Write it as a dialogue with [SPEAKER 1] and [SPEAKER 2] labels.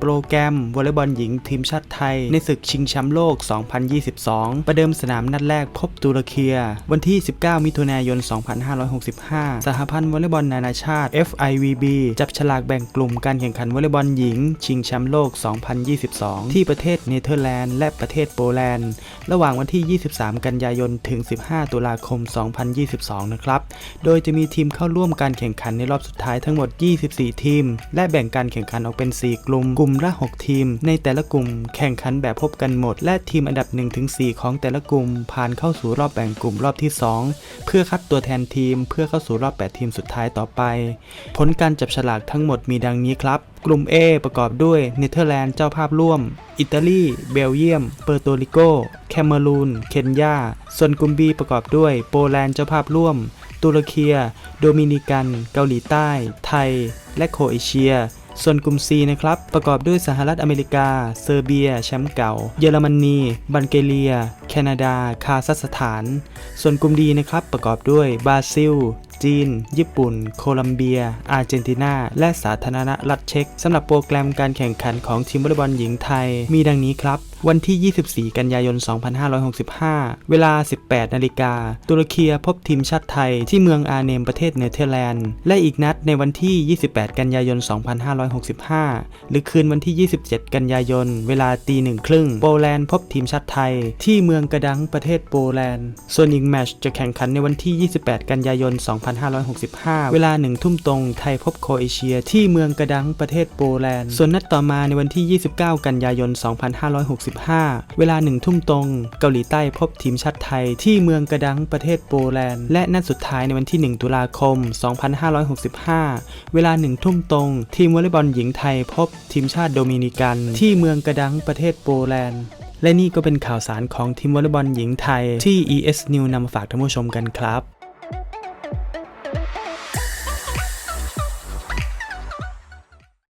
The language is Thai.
[SPEAKER 1] โปรแกรมวอลเลย์บอลหญิงทีมชาติไทย ในศึกชิงแชมป์โลก 2022 ประเดิมสนามนัดแรกพบตุรเคีย วันที่ 19 มิถุนายน 2565 สหพันธ์วอลเลย์บอลนานาชาติ FIVB จับฉลากแบ่งกลุ่มการแข่งขันวอลเลย์บอลหญิง ชิงแชมป์โลก 2022 ที่ประเทศเนเธอร์แลนด์และประเทศโปแลนด์ ระหว่างวันที่ 23 กันยายน ถึง 15 ตุลาคม 2022 นะครับ โดยจะมีทีมเข้าร่วมการแข่งขันในรอบสุดท้ายทั้งหมด 24 ทีม และแบ่งการแข่งขันออกเป็น 4 กลุ่มกลุ่มละ6ทีม ในแต่ละกลุ่มแข่งขันแบบพบกันหมด และทีมอันดับ 1-4 ของแต่ละกลุ่ม ผ่านเข้าสู่รอบแบ่งกลุ่มรอบที่ 2 เพื่อคัดตัวแทนทีม เพื่อเข้าสู่รอบ 8 ทีมสุดท้ายต่อไป ผลการจับฉลากทั้งหมดมีดังนี้ครับกลุ่ม A ประกอบด้วยเนเธอร์แลนด์เจ้าภาพร่วม อิตาลี เบลเยียม เปอร์โตริโก แคเมรูน เคนยา ส่วนกลุ่ม B ประกอบด้วยโปแลนด์เจ้าภาพร่วม ตุรเคีย โดมินิกัน เกาหลีใต้ ไทย และโคเอเชีย ส่วนกลุ่ม C นะครับ ประกอบด้วยสหรัฐอเมริกา เซอร์เบีย แชมป์เก่า เยอรมนี บัลแกเรีย แคนาดา คาซัคสถาน ส่วนกลุ่ม D นะครับ ประกอบด้วยบราซิล จีน ญี่ปุ่น โคลัมเบีย อาร์เจนตินา และสาธารณรัฐเช็กสำหรับโปรแกรมการแข่งขันของทีมวอลเลย์บอลหญิงไทย มีดังนี้ครับ วันที่ 24 กันยายน 2565 เวลา 18 นาฬิกา ตุรเคีพบทีมชาติไทยที่เมืองอาเนมประเทศเนเธอร์แลนด์ และอีกนัดในวันที่ 28 กันยายน 2565 หรือคืนวันที่ 27 กันยายน เวลาตีหนึ่งครึ่งโปแลนด์พบทีมชาติไทย ที่เมืองกระดังประเทศโปแลนด์ ส่วนอีกแมตช์จะแข่งขันในวันที่ 28 กันยายน 2 2565 เวลาหนึ่งทุ่มตรง ไทยพบโครเอเชีย ที่เมืองกระดังประเทศโปแลนด์ ส่วนนัดต่อมาในวันที่ 29 กันยายน 2565 เวลาหนึ่งทุ่มตรง เกาหลีใต้พบทีมชาติไทยที่เมืองกระดังประเทศโปแลนด์ และนัดสุดท้ายในวันที่ 1 ตุลาคม 2565 เวลาหนึ่งทุ่มตรง ทีมวอลเลย์บอลหญิงไทยพบทีมชาติโดมินิกัน ที่เมืองกระดังประเทศโปแลนด์และนี่ก็เป็นข่าวสารของทีมวอลเลย์บอลหญิงไทยที่ ES New นำมาฝากท่านผู้ชมกันครับ